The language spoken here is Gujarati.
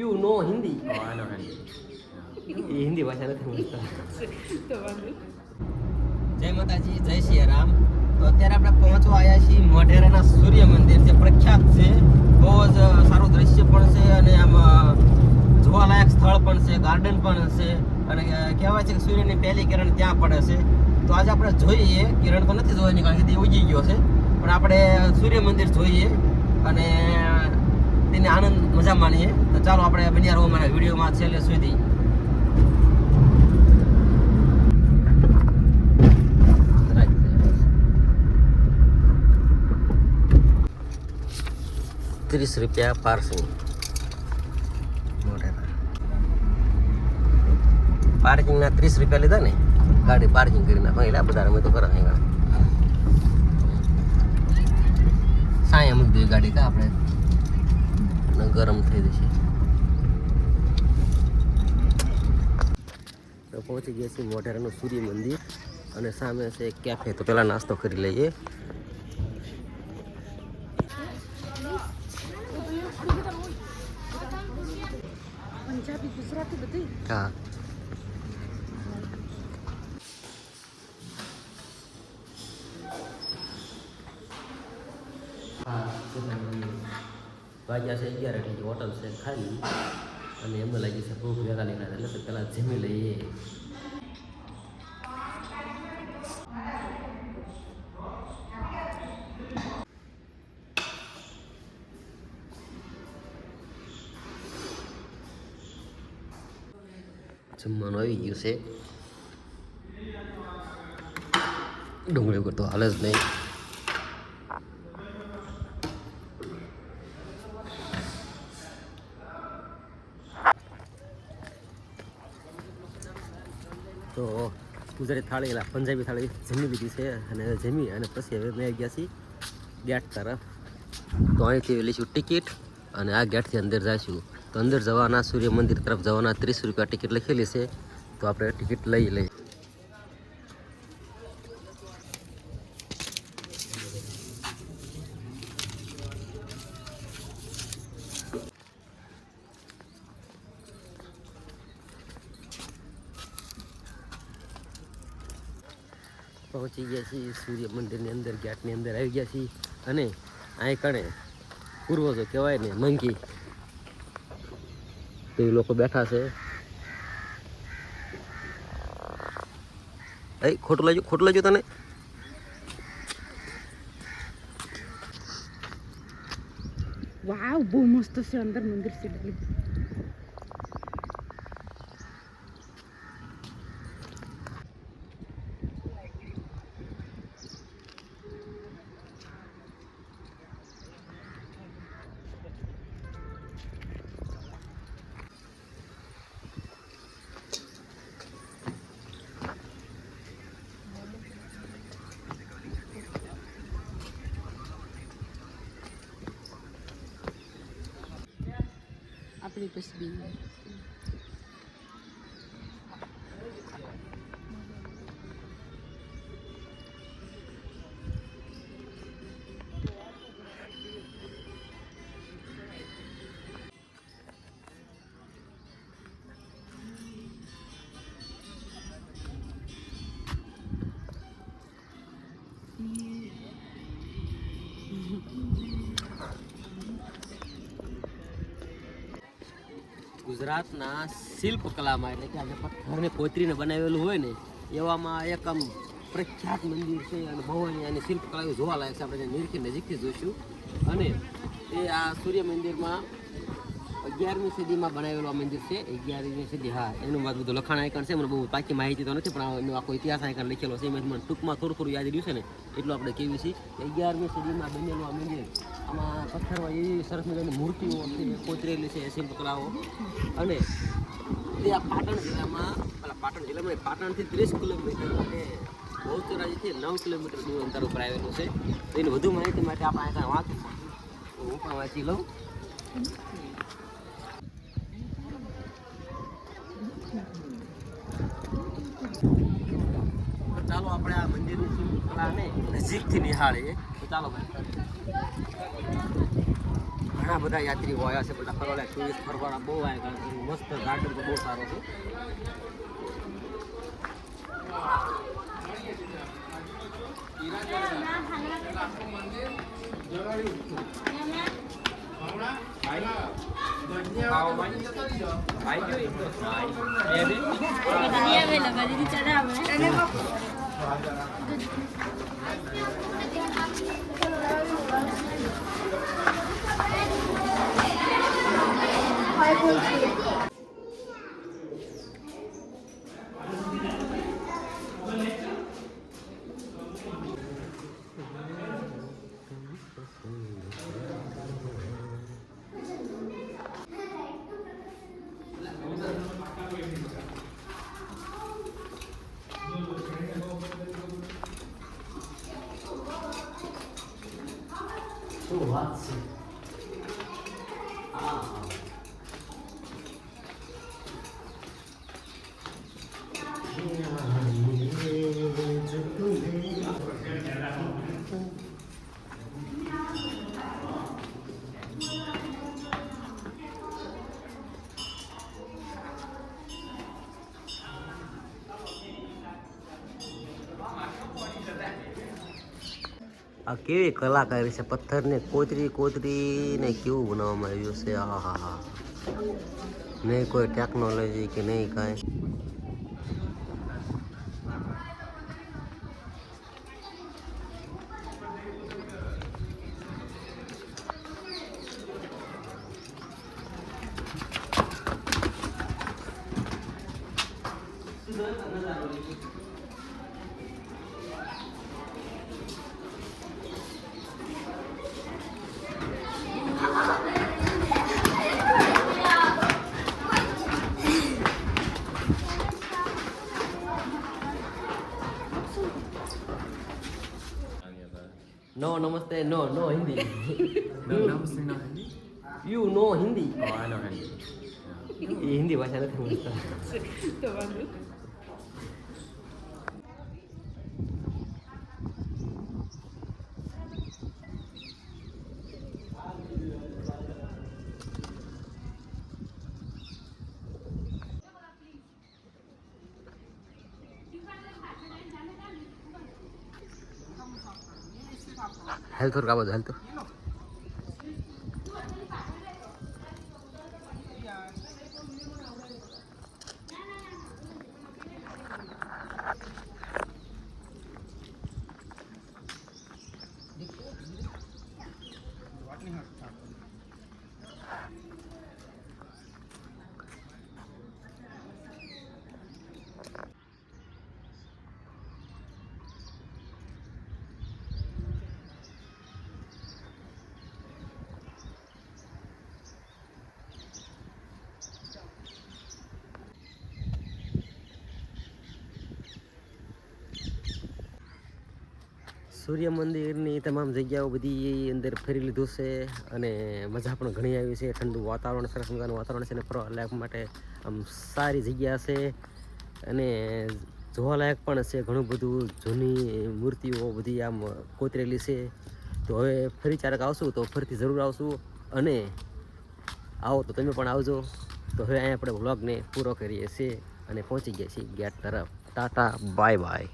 You know Hindi Oh, I know Hindi. એ હિન્દી ભાષા નથી સમજતા તો જય માતાજી જય શ્રી રામ તો અત્યારે આપણે પહોંચવા આવ્યા છીએ મોઢેરાના સૂર્ય મંદિર જે પ્રખ્યાત છે. બહુ જ સારું દ્રશ્ય પણ છે અને આમ જોવાલાયક સ્થળ પણ છે ગાર્ડન પણ છે અને કહેવાય છે કે સૂર્યની પહેલી કિરણ ત્યાં પડે છે. તો આજે આપણે જોઈએ કિરણ તો નથી જોવાની કારણ કે તે ઉગી ગયો છે. પણ આપણે સૂર્ય મંદિર જોઈએ. અને તેની આનંદ મજા માણીએ. તો ચાલો આપણે બન્યા રહો મારા વિડીયોમાં છેલ્લે સુધી. ત્રીસ રૂપિયા પાર્સિંગ પાર્કિંગના ત્રીસ રૂપિયા લીધા ને? ગાડી પાર્કિંગ કરી નાખો એટલે બધા અમે તો કરા અહીંયા. સાંઈ અમુક દઈએ ગાડી કા આપણે? ગરમ થઈ જશે. તો પહોંચી ગયા છીએ મોઢેરાનું સૂર્ય મંદિર અને સામે છે કેફે તો પહેલાં નાસ્તો કરી લઈએ. બધી હા. વાગ્યા છે અગિયાર એટલે હોટલ છે ખાલી અને એમ લાગી છે ભૂખ ભેગા નીકળ્યા એટલે તો પહેલાં જમી લઈએ. જમવાનું આવી ગયું છે. ડુંગળી ઉપર તો હાલે જ નહીં. તો ગુજરાતી થાળી, એટલે પંજાબી થાળી જમી લીધી છે અને જમી અને પછી હવે મેં ગયા છીએ ગેટ તરફ. તો અહીંથી લઈશું ટિકિટ અને આ ગેટથી અંદર જઈશું. તો અંદર જવાના સૂર્ય મંદિર તરફ જવાના ત્રીસ રૂપિયા ટિકિટ લખેલી છે. તો આપણે ટિકિટ લઈ લઈએ. પહોંચી ગયા છીએ. સૂર્ય મંદિરની અંદર ગેટની અંદર આવી ગયા છીએ. અને અહીં કણે પૂર્વજો કહેવાય ને, મંકી. તે લોકો બેઠા છે. એ, ખોટું લાગ્યું? ખોટું લાગ્યું તને? વાવ, બહુ મસ્ત છે. અંદર મંદિર છે. самі по собі. ગુજરાતના શિલ્પકલામાં, એટલે કે આજે પથ્થરને કોતરીને બનાવેલું હોય ને, એવામાં એક આમ પ્રખ્યાત મંદિર છે અને બહુ અહીંયાની શિલ્પકલા એવી જોવા લાયક છે. આપણે નીરખી નજીકથી જોઈશું. અને એ આ સૂર્ય મંદિરમાં અગિયારમી સદીમાં બનાવેલું આ મંદિર છે, અગિયારમી સદી, હા, એનું વાત બધું લખાણ આયકણ છે, મને બહુ પાકી માહિતી તો નથી, પણ એનો આખો ઇતિહાસ આયકણ લખેલો છે, એમાં મને ટૂંકમાં થોડું થોડું યાદ રહ્યું છે ને, એટલું આપણે કહેવી કે અગિયારમી સદીમાં બનેલું આ મંદિર, આમાં પથ્થરમાં એવી સરસ મજાની મૂર્તિઓ છે, કોતરેલી છે શિલ્પકલાઓ અને તે આ પાટણ જિલ્લામાં, પેલા પાટણ જિલ્લામાં પાટણથી ત્રીસ કિલોમીટર અને બહુચરાજીથી નવ કિલોમીટર દૂર અંતર ઉપર આવેલું છે. એની વધુ માહિતી માટે આપણે અહીંયા વાંચવું હું પણ વાંચી લઉં તો ચાલો આપણે આ મંદિરની શિલ્પકલાને નજીકથી નિહાળીએ તો ચાલો ભાઈ. ઘણા બધા યાત્રીઓ આવ્યા છે બધા ફરવા ટુરિસ્ટ ફરવાના બહુ આવ્યા મસ્ત ગાર્ડન તો બહુ સારો છે. 哎。આ કેવી કલાકારી છે? પથ્થરને કોતરી કોતરીને કેવું બનાવવામાં આવ્યું છે? આ હા હા નહીં કોઈ ટેકનોલોજી કે નહીં કાંઈ? No namaste no no Hindi No, namaste no Hindi? You know Hindi Oh, I know Hindi. એ હિન્દી ભાષા નથી સમજતા તો વાંધો હાલ થોડુંક આ બધું હાલ તો સૂર્ય મંદિરની તમામ જગ્યાઓ બધી અંદર ફરી લીધું છે અને મજા પણ ઘણી આવી છે. ઠંડુ વાતાવરણ, સરસ મજાનું વાતાવરણ છે અને ફરવાલાયક માટે આમ સારી જગ્યા છે. અને જોવાલાયક પણ છે ઘણું બધું. જૂની મૂર્તિઓ બધી આમ કોતરેલી છે. તો હવે ફરી ક્યારેક આવશું તો ફરીથી જરૂર આવશું. અને આવો તો તમે પણ આવજો. તો હવે અહીંયા આપણે વ્લોગને પૂરો કરીએ છીએ અને પહોંચી ગયા છીએ ગેટ તરફ. Tata, bye bye.